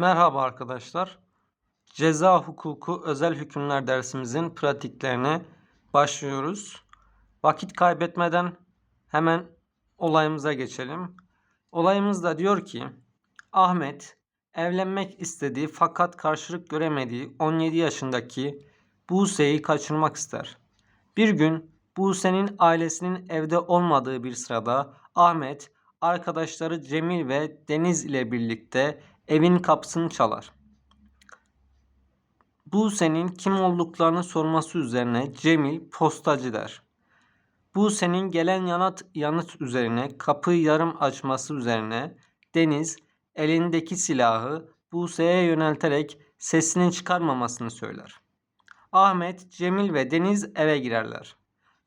Merhaba arkadaşlar. Ceza hukuku özel hükümler dersimizin pratiklerine başlıyoruz. Vakit kaybetmeden hemen olayımıza geçelim. Olayımız da diyor ki Ahmet evlenmek istediği fakat karşılık göremediği 17 yaşındaki Buse'yi kaçırmak ister. Bir gün Buse'nin ailesinin evde olmadığı bir sırada Ahmet arkadaşları Cemil ve Deniz ile birlikte evin kapısını çalar. Buse'nin kim olduklarını sorması üzerine Cemil postacı der. Buse'nin gelen yanıt, yanıt üzerine kapıyı yarım açması üzerine Deniz elindeki silahı Buse'ye yönelterek sesini çıkarmamasını söyler. Ahmet, Cemil ve Deniz eve girerler.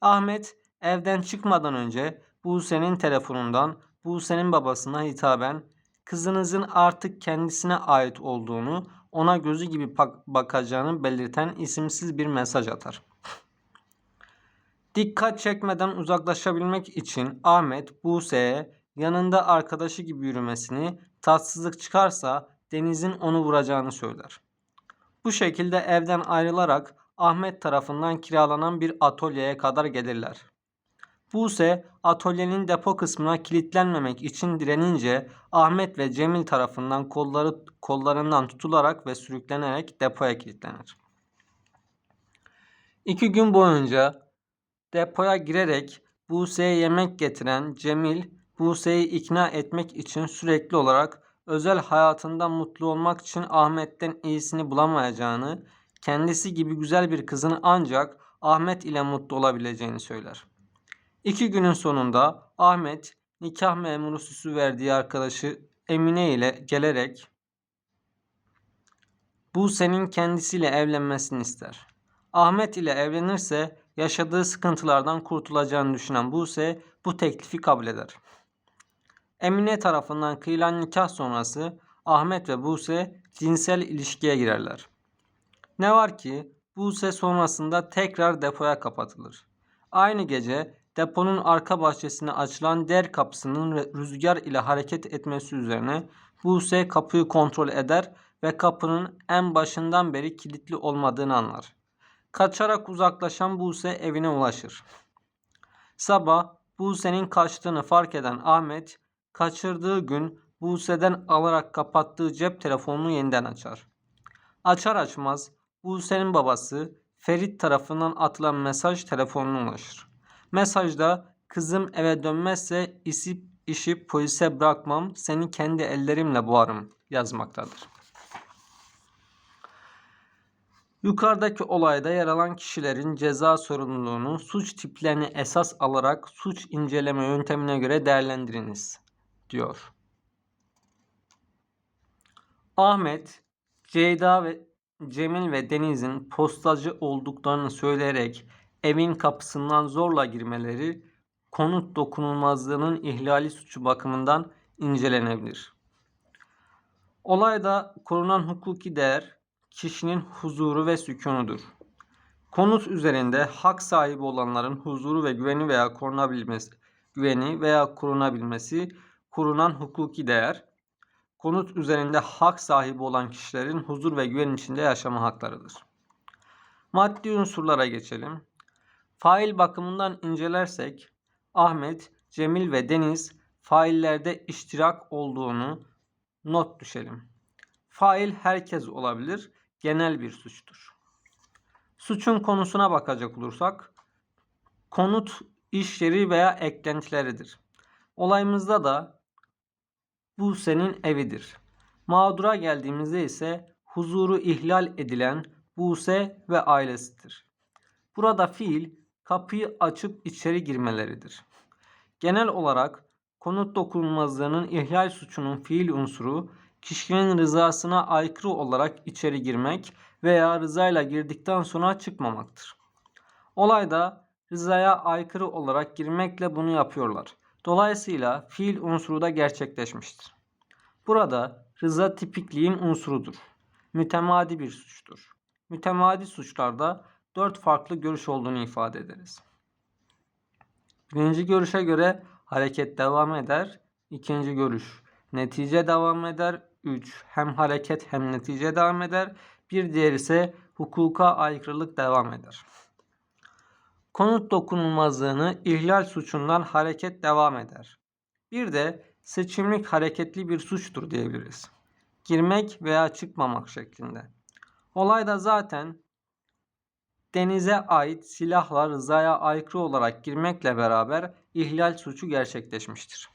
Ahmet evden çıkmadan önce Buse'nin telefonundan Buse'nin babasına hitaben kızınızın artık kendisine ait olduğunu, ona gözü gibi bakacağını belirten isimsiz bir mesaj atar. Dikkat çekmeden uzaklaşabilmek için Ahmet Buse'ye yanında arkadaşı gibi yürümesini, tatsızlık çıkarsa Deniz'in onu vuracağını söyler. Bu şekilde evden ayrılarak Ahmet tarafından kiralanan bir atölyeye kadar gelirler. Buse atölyenin depo kısmına kilitlenmemek için direnince Ahmet ve Cemil tarafından kolları kollarından tutularak ve sürüklenerek depoya kilitlenir. İki gün boyunca depoya girerek Buse'ye yemek getiren Cemil, Buse'yi ikna etmek için sürekli olarak özel hayatında mutlu olmak için Ahmet'ten iyisini bulamayacağını, kendisi gibi güzel bir kızın ancak Ahmet ile mutlu olabileceğini söyler. İki günün sonunda Ahmet nikah memuru süsü verdiği arkadaşı Emine ile gelerek bu senin kendisiyle evlenmesini ister. Ahmet ile evlenirse yaşadığı sıkıntılardan kurtulacağını düşünen Buse bu teklifi kabul eder. Emine tarafından kıyılan nikah sonrası Ahmet ve Buse cinsel ilişkiye girerler. Ne var ki Buse sonrasında tekrar depoya kapatılır. Aynı gece deponun arka bahçesine açılan der kapısının rüzgar ile hareket etmesi üzerine Buse kapıyı kontrol eder ve kapının en başından beri kilitli olmadığını anlar. Kaçarak uzaklaşan Buse evine ulaşır. Sabah Buse'nin kaçtığını fark eden Ahmet, kaçırdığı gün Buse'den alarak kapattığı cep telefonunu yeniden açar. Açar açmaz Buse'nin babası Ferit tarafından atılan mesaj telefonuna ulaşır. Mesajda kızım eve dönmezse isip işi polise bırakmam seni kendi ellerimle boğarım yazmaktadır. Yukarıdaki olayda yer alan kişilerin ceza sorumluluğunu suç tiplerini esas alarak suç inceleme yöntemine göre değerlendiriniz diyor. Ahmet, Ceyda ve Cemil ve Deniz'in postacı olduklarını söyleyerek evin kapısından zorla girmeleri konut dokunulmazlığının ihlali suçu bakımından incelenebilir. Olayda korunan hukuki değer kişinin huzuru ve sükunudur. Konut üzerinde hak sahibi olanların huzuru ve güveni veya korunabilmesi, güveni veya korunabilmesi korunan hukuki değer, konut üzerinde hak sahibi olan kişilerin huzur ve güven içinde yaşama haklarıdır. Maddi unsurlara geçelim. Fail bakımından incelersek Ahmet, Cemil ve Deniz faillerde iştirak olduğunu not düşelim. Fail herkes olabilir, genel bir suçtur. Suçun konusuna bakacak olursak konut iş yeri veya eklentileridir. Olayımızda da bu senin evidir. Mağdura geldiğimizde ise huzuru ihlal edilen Buse ve ailesidir. Burada fiil kapıyı açıp içeri girmeleridir. Genel olarak konut dokunulmazlığının ihlal suçunun fiil unsuru kişinin rızasına aykırı olarak içeri girmek veya rızayla girdikten sonra çıkmamaktır. Olayda rızaya aykırı olarak girmekle bunu yapıyorlar. Dolayısıyla fiil unsuru da gerçekleşmiştir. Burada rıza tipikliğin unsurudur. Mütemadi bir suçtur. Mütemadi suçlarda dört farklı görüş olduğunu ifade ederiz. Birinci görüşe göre hareket devam eder. İkinci görüş netice devam eder. 3 hem hareket hem netice devam eder. Bir diğer ise hukuka aykırılık devam eder. Konut dokunulmazlığını ihlal suçundan hareket devam eder. Bir de seçimlik hareketli bir suçtur diyebiliriz. Girmek veya çıkmamak şeklinde. Olayda zaten denize ait silahla rızaya aykırı olarak girmekle beraber ihlal suçu gerçekleşmiştir.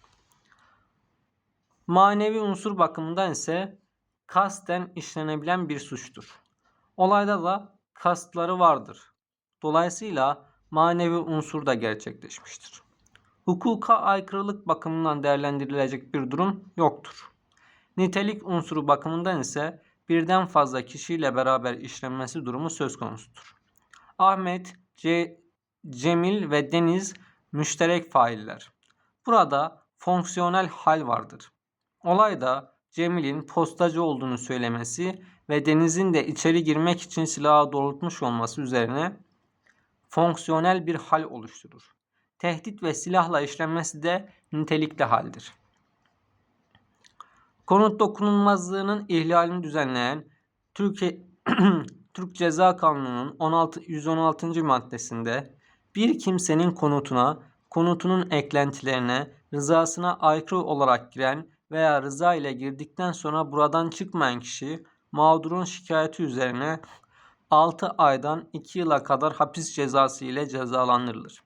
Manevi unsur bakımından ise kasten işlenebilen bir suçtur. Olayda da kastları vardır. Dolayısıyla manevi unsur da gerçekleşmiştir. Hukuka aykırılık bakımından değerlendirilecek bir durum yoktur. Nitelik unsuru bakımından ise birden fazla kişiyle beraber işlenmesi durumu söz konusudur. Ahmet, C, Cemil ve Deniz müşterek failler. Burada fonksiyonel hal vardır. Olayda Cemil'in postacı olduğunu söylemesi ve Deniz'in de içeri girmek için silahı doğrultmuş olması üzerine fonksiyonel bir hal oluşturur. Tehdit ve silahla işlenmesi de nitelikli haldir. Konut dokunulmazlığının ihlalini düzenleyen Türkiye Türk Ceza Kanunu'nun 16 116. maddesinde bir kimsenin konutuna, konutunun eklentilerine, rızasına aykırı olarak giren veya rıza ile girdikten sonra buradan çıkmayan kişi mağdurun şikayeti üzerine 6 aydan 2 yıla kadar hapis cezası ile cezalandırılır.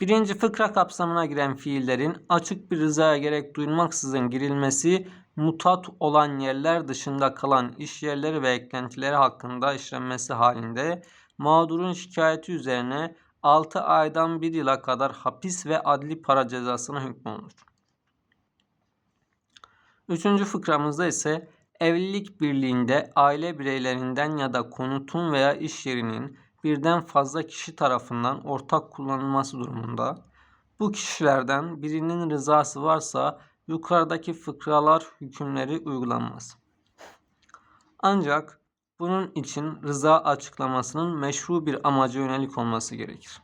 Birinci fıkra kapsamına giren fiillerin açık bir rızaya gerek duyulmaksızın girilmesi mutat olan yerler dışında kalan iş yerleri ve eklentileri hakkında işlenmesi halinde mağdurun şikayeti üzerine 6 aydan 1 yıla kadar hapis ve adli para cezasına hükmolunur. Üçüncü fıkramızda ise evlilik birliğinde aile bireylerinden ya da konutun veya iş yerinin birden fazla kişi tarafından ortak kullanılması durumunda bu kişilerden birinin rızası varsa yukarıdaki fıkralar hükümleri uygulanmaz. Ancak bunun için rıza açıklamasının meşru bir amaca yönelik olması gerekir.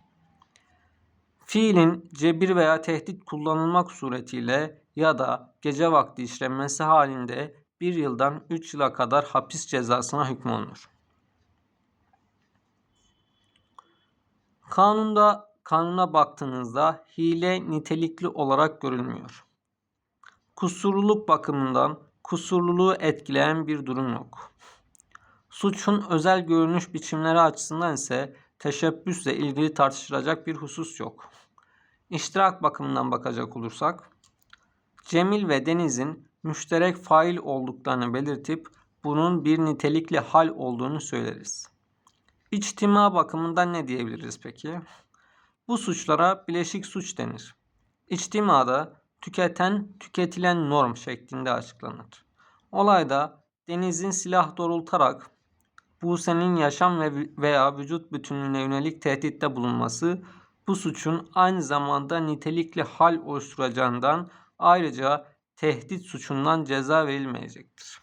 Fiilin cebir veya tehdit kullanılmak suretiyle ya da gece vakti işlenmesi halinde 1 yıldan 3 yıla kadar hapis cezasına hükmolunur. Kanunda kanuna baktığınızda hile nitelikli olarak görülmüyor. Kusurluluk bakımından kusurluluğu etkileyen bir durum yok. Suçun özel görünüş biçimleri açısından ise teşebbüsle ilgili tartışılacak bir husus yok. İştirak bakımından bakacak olursak, Cemil ve Deniz'in müşterek fail olduklarını belirtip bunun bir nitelikli hal olduğunu söyleriz. İçtima bakımından ne diyebiliriz peki? Bu suçlara bileşik suç denir. İçtimada tüketen, tüketilen norm şeklinde açıklanır. Olayda Deniz'in silah doğrultarak Buse'nin yaşam ve veya vücut bütünlüğüne yönelik tehditte bulunması bu suçun aynı zamanda nitelikli hal oluşturacağından ayrıca tehdit suçundan ceza verilmeyecektir.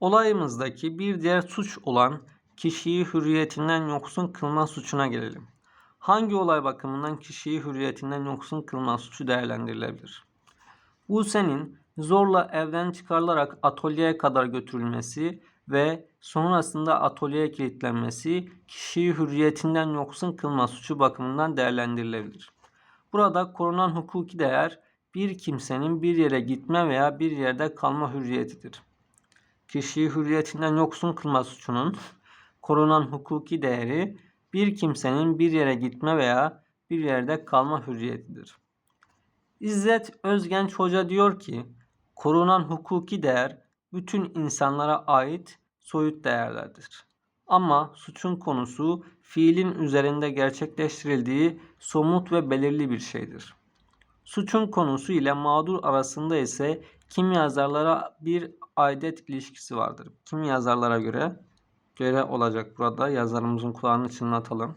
Olayımızdaki bir diğer suç olan kişiyi hürriyetinden yoksun kılma suçuna gelelim. Hangi olay bakımından kişiyi hürriyetinden yoksun kılma suçu değerlendirilebilir? Buse'nin zorla evden çıkarılarak atölyeye kadar götürülmesi ve sonrasında atölyeye kilitlenmesi kişiyi hürriyetinden yoksun kılma suçu bakımından değerlendirilebilir. Burada korunan hukuki değer bir kimsenin bir yere gitme veya bir yerde kalma hürriyetidir. Kişiyi hürriyetinden yoksun kılma suçunun korunan hukuki değeri bir kimsenin bir yere gitme veya bir yerde kalma hürriyetidir. İzzet Özgenç Hoca diyor ki, korunan hukuki değer bütün insanlara ait soyut değerlerdir. Ama suçun konusu fiilin üzerinde gerçekleştirildiği somut ve belirli bir şeydir. Suçun konusu ile mağdur arasında ise kim yazarlara bir aidet ilişkisi vardır. Kim yazarlara göre göre olacak burada. Yazarımızın kulağını çınlatalım.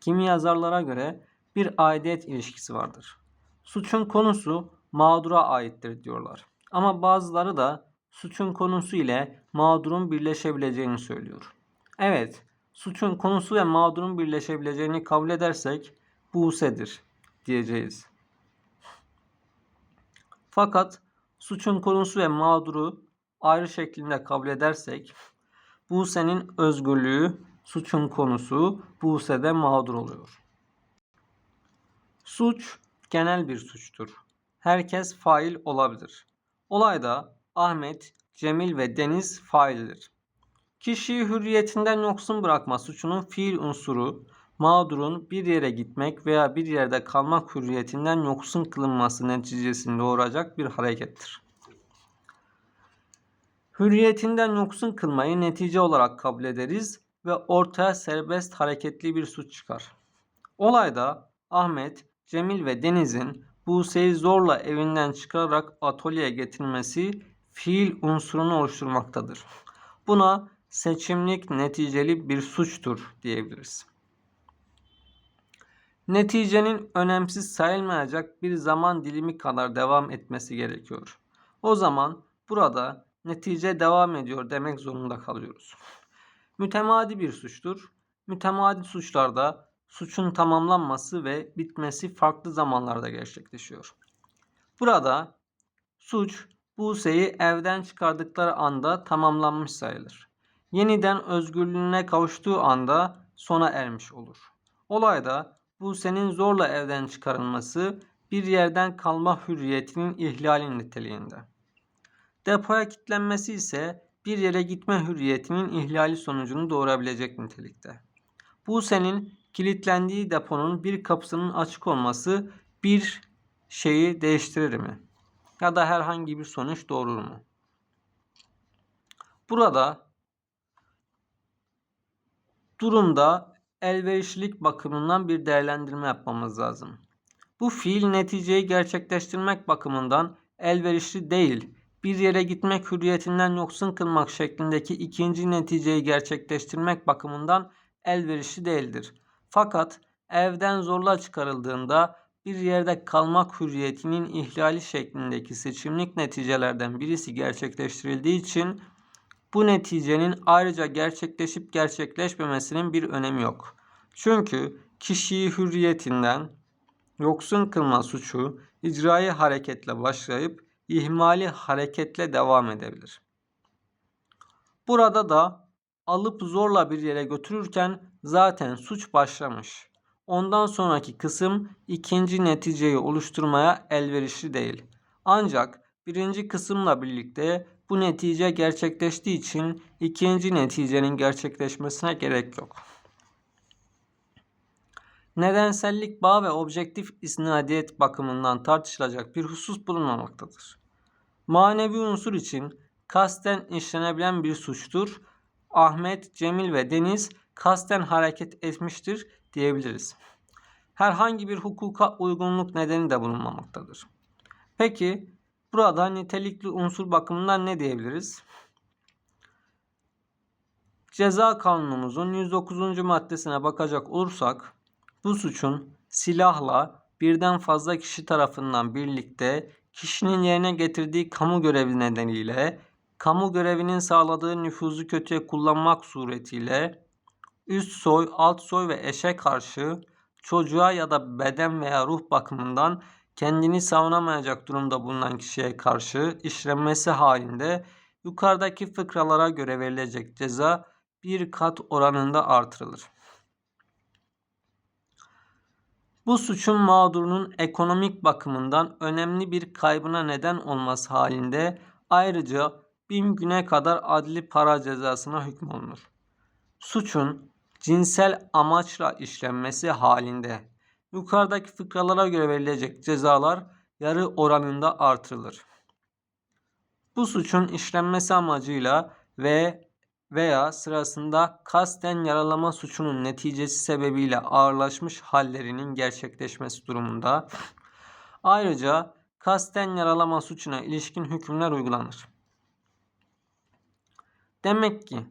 Kimi yazarlara göre bir aidet ilişkisi vardır. Suçun konusu mağdura aittir diyorlar. Ama bazıları da suçun konusu ile mağdurun birleşebileceğini söylüyor. Evet, suçun konusu ve mağdurun birleşebileceğini kabul edersek Buse'dir diyeceğiz. Fakat suçun konusu ve mağduru ayrı şeklinde kabul edersek Buse'nin özgürlüğü suçun konusu, Buse'de mağdur oluyor. Suç genel bir suçtur. Herkes fail olabilir. Olayda Ahmet, Cemil ve Deniz faildir. Kişiyi hürriyetinden yoksun bırakma suçunun fiil unsuru, mağdurun bir yere gitmek veya bir yerde kalmak hürriyetinden yoksun kılınması neticesinde doğuracak bir harekettir. Hürriyetinden yoksun kılmayı netice olarak kabul ederiz ve ortaya serbest hareketli bir suç çıkar. Olayda Ahmet, Cemil ve Deniz'in Buse'yi zorla evinden çıkararak atölyeye getirmesi fiil unsurunu oluşturmaktadır. Buna seçimlik neticeli bir suçtur diyebiliriz. Neticenin önemsiz sayılmayacak bir zaman dilimi kadar devam etmesi gerekiyor. O zaman burada netice devam ediyor demek zorunda kalıyoruz. Mütemadi bir suçtur. Mütemadi suçlarda suçun tamamlanması ve bitmesi farklı zamanlarda gerçekleşiyor. Burada suç Buse'yi evden çıkardıkları anda tamamlanmış sayılır. Yeniden özgürlüğüne kavuştuğu anda sona ermiş olur. Olayda Buse'nin zorla evden çıkarılması bir yerden kalma hürriyetinin ihlali niteliğinde. Depoya kilitlenmesi ise bir yere gitme hürriyetinin ihlali sonucunu doğurabilecek nitelikte. Buse'nin kilitlendiği deponun bir kapısının açık olması bir şeyi değiştirir mi? Ya da herhangi bir sonuç doğurur mu? Burada durumda elverişlilik bakımından bir değerlendirme yapmamız lazım. Bu fiil neticeyi gerçekleştirmek bakımından elverişli değil, bir yere gitmek hürriyetinden yoksun kılmak şeklindeki ikinci neticeyi gerçekleştirmek bakımından elverişli değildir. Fakat evden zorla çıkarıldığında bir yerde kalmak hürriyetinin ihlali şeklindeki seçimlik neticelerden birisi gerçekleştirildiği için bu neticenin ayrıca gerçekleşip gerçekleşmemesinin bir önemi yok. Çünkü kişiyi hürriyetinden yoksun kılma suçu icraî hareketle başlayıp ihmali hareketle devam edebilir. Burada da alıp zorla bir yere götürürken zaten suç başlamış. Ondan sonraki kısım ikinci neticeyi oluşturmaya elverişli değil. Ancak birinci kısımla birlikte bu netice gerçekleştiği için ikinci neticenin gerçekleşmesine gerek yok. Nedensellik bağ ve objektif isnadiyet bakımından tartışılacak bir husus bulunmamaktadır. Manevi unsur için kasten işlenebilen bir suçtur. Ahmet, Cemil ve Deniz kasten hareket etmiştir diyebiliriz. Herhangi bir hukuka uygunluk nedeni de bulunmamaktadır. Peki burada nitelikli unsur bakımından ne diyebiliriz? Ceza kanunumuzun 109. maddesine bakacak olursak bu suçun silahla birden fazla kişi tarafından birlikte kişinin yerine getirdiği kamu görevi nedeniyle kamu görevinin sağladığı nüfuzu kötüye kullanmak suretiyle üst soy, alt soy ve eşe karşı çocuğa ya da beden veya ruh bakımından kendini savunamayacak durumda bulunan kişiye karşı işlenmesi halinde yukarıdaki fıkralara göre verilecek ceza bir kat oranında artırılır. Bu suçun mağdurunun ekonomik bakımından önemli bir kaybına neden olması halinde ayrıca bin güne kadar adli para cezasına hükmolunur. Suçun cinsel amaçla işlenmesi halinde yukarıdaki fıkralara göre verilecek cezalar yarı oranında artırılır. Bu suçun işlenmesi amacıyla ve veya sırasında kasten yaralama suçunun neticesi sebebiyle ağırlaşmış hallerinin gerçekleşmesi durumunda ayrıca kasten yaralama suçuna ilişkin hükümler uygulanır. Demek ki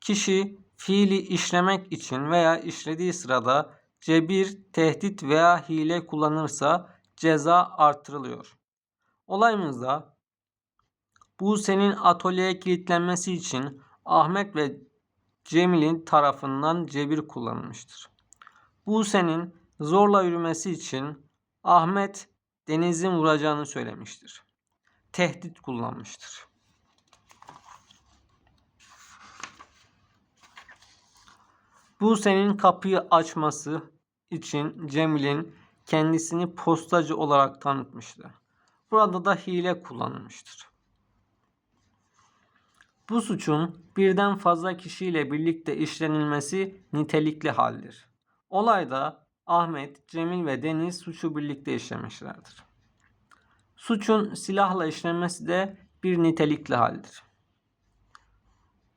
kişi fiili işlemek için veya işlediği sırada cebir, tehdit veya hile kullanırsa ceza artırılıyor. Olayımızda Buse'nin atölyeye kilitlenmesi için Ahmet ve Cemil'in tarafından cebir kullanılmıştır. Buse'nin zorla yürümesi için Ahmet Deniz'in vuracağını söylemiştir. tehdit kullanmıştır. Buse'nin kapıyı açması için Cemil'in kendisini postacı olarak tanıtmıştı. Burada da hile kullanılmıştır. Bu suçun birden fazla kişiyle birlikte işlenilmesi nitelikli haldir. Olayda Ahmet, Cemil ve Deniz suçu birlikte işlemişlerdir. Suçun silahla işlenmesi de bir nitelikli haldir.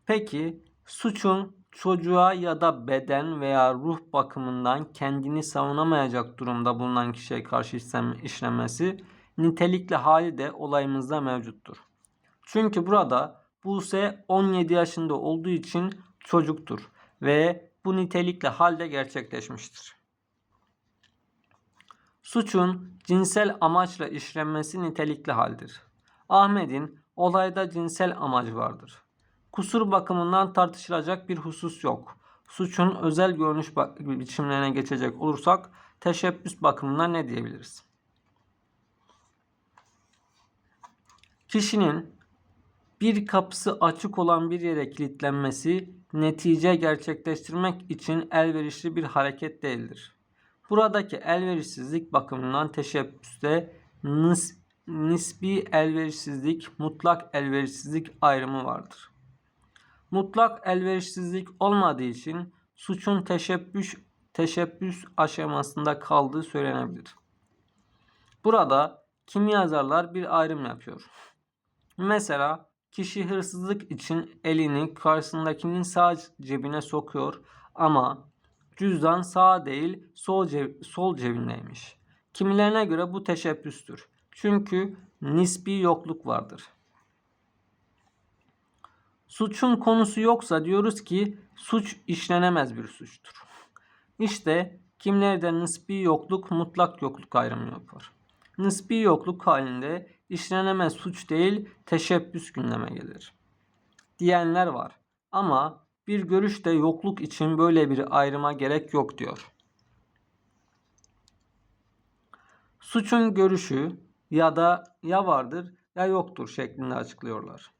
Peki suçun çocuğa ya da beden veya ruh bakımından kendini savunamayacak durumda bulunan kişiye karşı işlenmesi nitelikli hali de olayımızda mevcuttur. Çünkü burada Buse 17 yaşında olduğu için çocuktur ve bu nitelikli halde gerçekleşmiştir. Suçun cinsel amaçla işlenmesi nitelikli haldir. Ahmet'in olayda cinsel amacı vardır. Kusur bakımından tartışılacak bir husus yok. Suçun özel görünüş biçimlerine geçecek olursak teşebbüs bakımından ne diyebiliriz? Kişinin bir kapısı açık olan bir yere kilitlenmesi netice gerçekleştirmek için elverişli bir hareket değildir. Buradaki elverişsizlik bakımından teşebbüste nis- nisbi elverişsizlik, mutlak elverişsizlik ayrımı vardır. Mutlak elverişsizlik olmadığı için suçun teşebbüs teşebbüs aşamasında kaldığı söylenebilir. Burada kimyazarlar bir ayrım yapıyor. Mesela kişi hırsızlık için elini karşısındakinin sağ cebine sokuyor ama cüzdan sağ değil sol, ceb- sol cebindeymiş. Kimilerine göre bu teşebbüstür. Çünkü nispi yokluk vardır. Suçun konusu yoksa diyoruz ki suç işlenemez bir suçtur. İşte kimlerde nispi yokluk mutlak yokluk ayrımı yapar. Nispi yokluk halinde işlenemez suç değil teşebbüs gündeme gelir. Diyenler var. Ama bir görüşte yokluk için böyle bir ayrıma gerek yok diyor. Suçun görüşü ya da ya vardır ya yoktur şeklinde açıklıyorlar.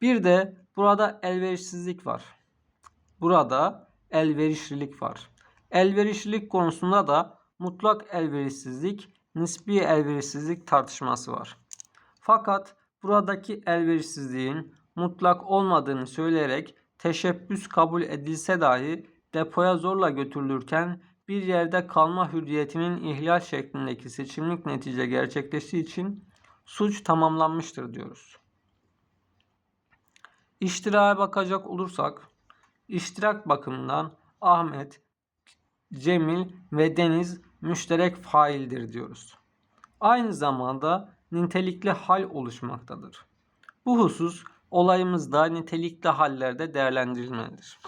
Bir de burada elverişsizlik var. Burada elverişlilik var. Elverişlilik konusunda da mutlak elverişsizlik, nispi elverişsizlik tartışması var. Fakat buradaki elverişsizliğin mutlak olmadığını söyleyerek teşebbüs kabul edilse dahi depoya zorla götürülürken bir yerde kalma hürriyetinin ihlal şeklindeki seçimlik netice gerçekleştiği için suç tamamlanmıştır diyoruz. İştiraya bakacak olursak, iştirak bakımından Ahmet, Cemil ve Deniz müşterek faildir diyoruz. Aynı zamanda nitelikli hal oluşmaktadır. Bu husus olayımızda nitelikli hallerde değerlendirilmelidir.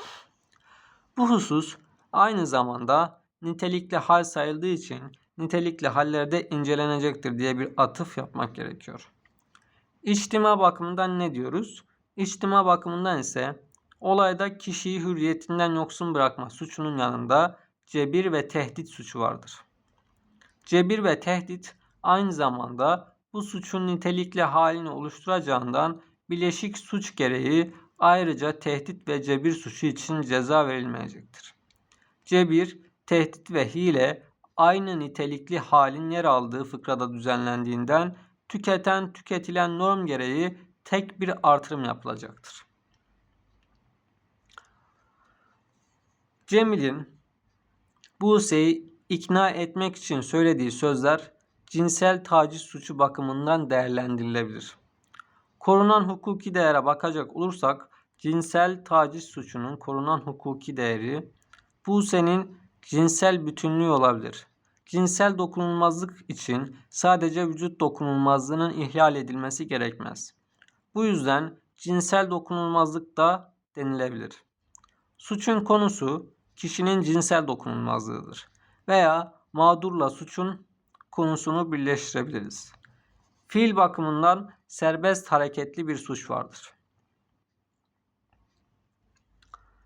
Bu husus aynı zamanda nitelikli hal sayıldığı için nitelikli hallerde incelenecektir diye bir atıf yapmak gerekiyor. İçtima bakımından ne diyoruz? İçtima bakımından ise olayda kişiyi hürriyetinden yoksun bırakma suçunun yanında cebir ve tehdit suçu vardır. Cebir ve tehdit aynı zamanda bu suçun nitelikli halini oluşturacağından bileşik suç gereği ayrıca tehdit ve cebir suçu için ceza verilmeyecektir. Cebir, tehdit ve hile aynı nitelikli halin yer aldığı fıkrada düzenlendiğinden tüketen tüketilen norm gereği tek bir artırım yapılacaktır. Cemil'in Buse'yi ikna etmek için söylediği sözler cinsel taciz suçu bakımından değerlendirilebilir. Korunan hukuki değere bakacak olursak cinsel taciz suçunun korunan hukuki değeri Buse'nin cinsel bütünlüğü olabilir. Cinsel dokunulmazlık için sadece vücut dokunulmazlığının ihlal edilmesi gerekmez. Bu yüzden cinsel dokunulmazlık da denilebilir. Suçun konusu kişinin cinsel dokunulmazlığıdır veya mağdurla suçun konusunu birleştirebiliriz. Fiil bakımından serbest hareketli bir suç vardır.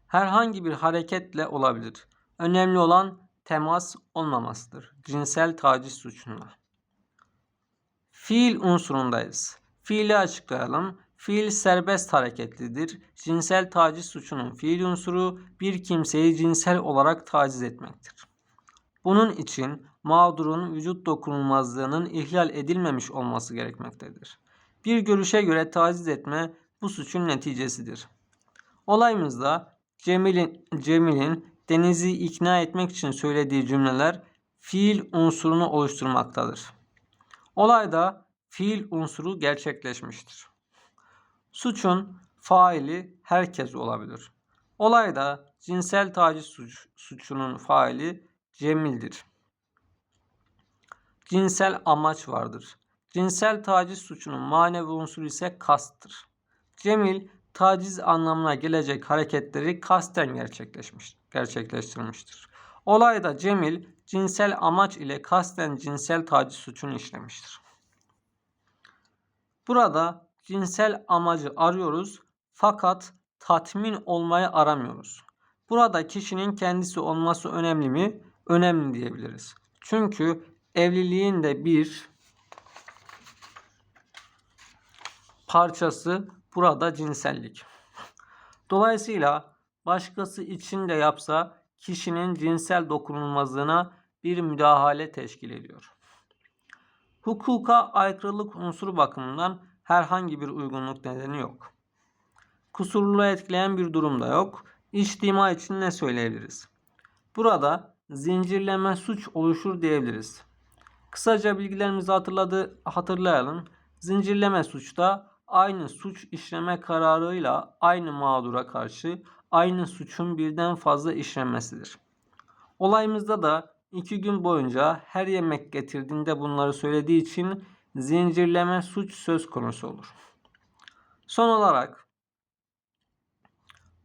Herhangi bir hareketle olabilir. Önemli olan temas olmamasıdır. Cinsel taciz suçunda. Fiil unsurundayız. Fiili açıklayalım. Fiil serbest hareketlidir. Cinsel taciz suçunun fiil unsuru bir kimseyi cinsel olarak taciz etmektir. Bunun için mağdurun vücut dokunulmazlığının ihlal edilmemiş olması gerekmektedir. Bir görüşe göre taciz etme bu suçun neticesidir. Olayımızda Cemil'in Cemil'in Deniz'i ikna etmek için söylediği cümleler fiil unsurunu oluşturmaktadır. Olayda fiil unsuru gerçekleşmiştir. Suçun faili herkes olabilir. Olayda cinsel taciz suç, suçunun faili Cemil'dir. Cinsel amaç vardır. Cinsel taciz suçunun manevi unsuru ise kasttır. Cemil taciz anlamına gelecek hareketleri kasten gerçekleştirmiştir. Olayda Cemil cinsel amaç ile kasten cinsel taciz suçunu işlemiştir. Burada cinsel amacı arıyoruz fakat tatmin olmayı aramıyoruz. Burada kişinin kendisi olması önemli mi? Önemli diyebiliriz. Çünkü evliliğin de bir parçası burada cinsellik. Dolayısıyla başkası için de yapsa kişinin cinsel dokunulmazlığına bir müdahale teşkil ediyor. Hukuka aykırılık unsuru bakımından herhangi bir uygunluk nedeni yok. Kusurlu etkileyen bir durum da yok. İçtima için ne söyleyebiliriz? Burada zincirleme suç oluşur diyebiliriz. Kısaca bilgilerimizi hatırladı, hatırlayalım. Zincirleme suçta aynı suç işleme kararıyla aynı mağdura karşı aynı suçun birden fazla işlenmesidir. Olayımızda da iki gün boyunca her yemek getirdiğinde bunları söylediği için zincirleme suç söz konusu olur. Son olarak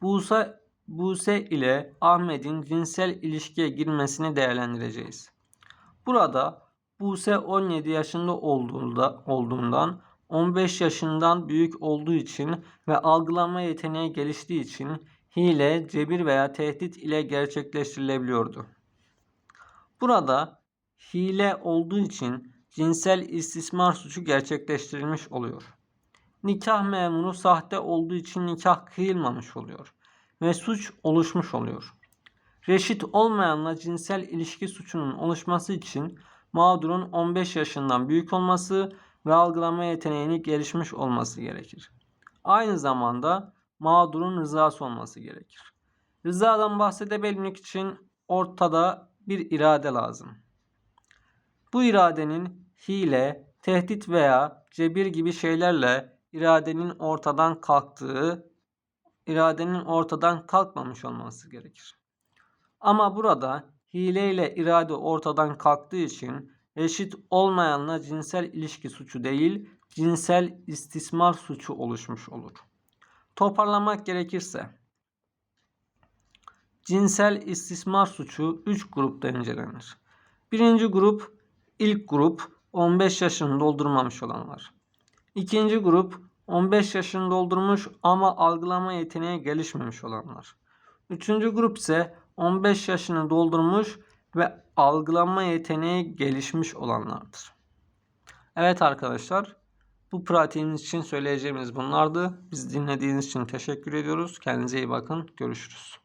Buse, Buse ile Ahmet'in cinsel ilişkiye girmesini değerlendireceğiz. Burada Buse 17 yaşında olduğunda, olduğundan 15 yaşından büyük olduğu için ve algılama yeteneği geliştiği için hile, cebir veya tehdit ile gerçekleştirilebiliyordu. Burada hile olduğu için cinsel istismar suçu gerçekleştirilmiş oluyor. Nikah memuru sahte olduğu için nikah kıyılmamış oluyor ve suç oluşmuş oluyor. Reşit olmayanla cinsel ilişki suçunun oluşması için mağdurun 15 yaşından büyük olması ve algılama yeteneğini gelişmiş olması gerekir. Aynı zamanda mağdurun rızası olması gerekir. Rızadan bahsedebilmek için ortada bir irade lazım. Bu iradenin hile, tehdit veya cebir gibi şeylerle iradenin ortadan kalktığı, iradenin ortadan kalkmamış olması gerekir. Ama burada hile ile irade ortadan kalktığı için eşit olmayanla cinsel ilişki suçu değil, cinsel istismar suçu oluşmuş olur. Toparlamak gerekirse cinsel istismar suçu 3 grupta incelenir. Birinci grup ilk grup 15 yaşını doldurmamış olanlar. İkinci grup 15 yaşını doldurmuş ama algılama yeteneği gelişmemiş olanlar. Üçüncü grup ise 15 yaşını doldurmuş ve algılama yeteneği gelişmiş olanlardır. Evet arkadaşlar bu pratiğimiz için söyleyeceğimiz bunlardı. Biz dinlediğiniz için teşekkür ediyoruz. Kendinize iyi bakın. Görüşürüz.